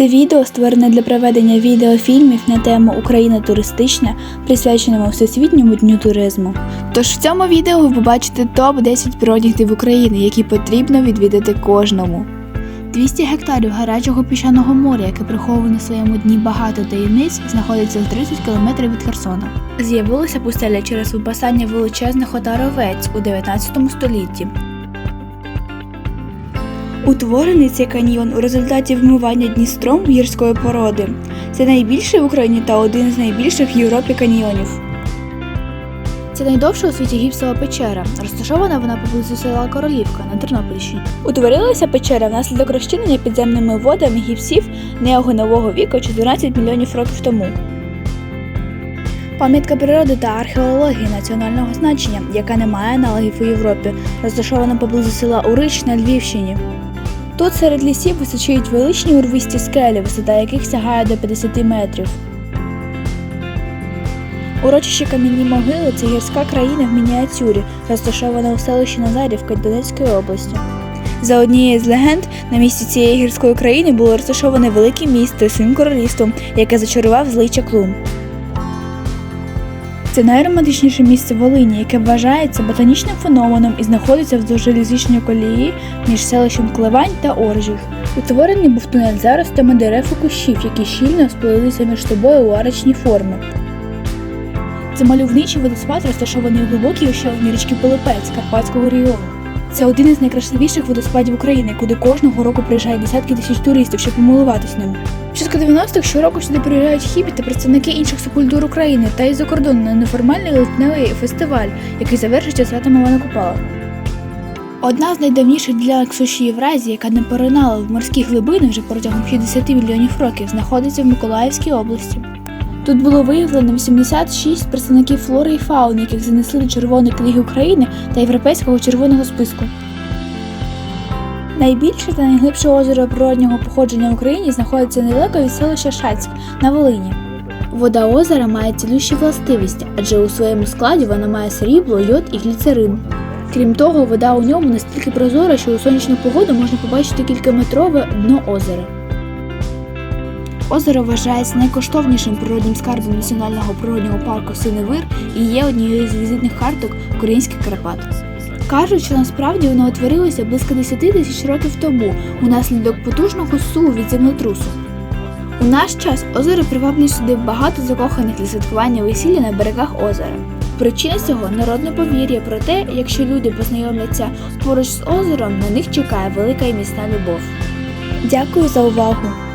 Це відео створене для проведення відеофільмів на тему Україна туристична, присвяченому Всесвітньому дню туризму. Тож в цьому відео ви побачите топ 10 природних України, які потрібно відвідати кожному. 200 гектарів гарячого піщаного моря, яке приховує на своєму дні багато таємниць, знаходиться за 30 кілометрів від Херсона. З'явилася пустеля через випасання величезних отаровець у 19 столітті. Утворений цей каньйон у результаті вмивання Дністром гірської породи. Це найбільший в Україні та один з найбільших в Європі каньйонів. Це найдовша у світі гіпсова печера. Розташована вона поблизу села Королівка на Тернопільщині. Утворилася печера внаслідок розчинення підземними водами гіпсів неогонового віку 14 мільйонів років тому. Пам'ятка природи та археології національного значення, яка не має аналогів у Європі, розташована поблизу села Урич на Львівщині. Тут серед лісів височують величні урвисті скелі, висота яких сягає до 50 метрів. Урочище Кам'яні могили це гірська країна в мініатюрі, розташована у селищі Назарівка Донецької області. За однією з легенд, на місці цієї гірської країни було розташоване велике місто своїм королівством, яке зачарував злий чаклун. Це найромантичніше місце Волині, яке вважається ботанічним феноменом і знаходиться вздовж залізничної колії між селищем Клевань та Оржів. Утворений був тунель заростами дерев і кущів, які щільно сплелися між собою у арочні форми. Це мальовничий водоспад, розташований у глибокій ущелині річки Пилипець Карпатського регіону. Це один із найкрасивіших водоспадів України, куди кожного року приїжджають десятки тисяч туристів, щоб помилуватись ним. Початку 90-х щороку сюди приїжджають хібі та представники інших субкультур України та із-за кордону на неформальний литневий фестиваль, який завершиться святом Івана Купала. Одна з найдавніших ділянок суші Євразії, яка не поринала в морські глибини вже протягом 60 мільйонів років, знаходиться в Миколаївській області. Тут було виявлено 86 представників флори і фауни, яких занесли до Червоної книги України та Європейського червоного списку. Найбільше та найглибше озеро природнього походження в Україні знаходиться недалеко від селища Шацьк на Волині. Вода озера має цілющі властивості, адже у своєму складі вона має срібло, йод і гліцерин. Крім того, вода у ньому настільки прозора, що у сонячну погоду можна побачити кількаметрове дно озера. Озеро вважається найкоштовнішим природнім скарбом національного природнього парку Синевир і є однією з візитних карток українських Карпат. Кажуть, що насправді воно утворилося близько 10 тисяч років тому унаслідок потужного суву від землетрусу. У наш час озеро приваблює сюди багато закоханих для святкування весілля на берегах озера. Причина цього народне повір'я про те, якщо люди познайомляться поруч з озером, на них чекає велика і міцна любов. Дякую за увагу!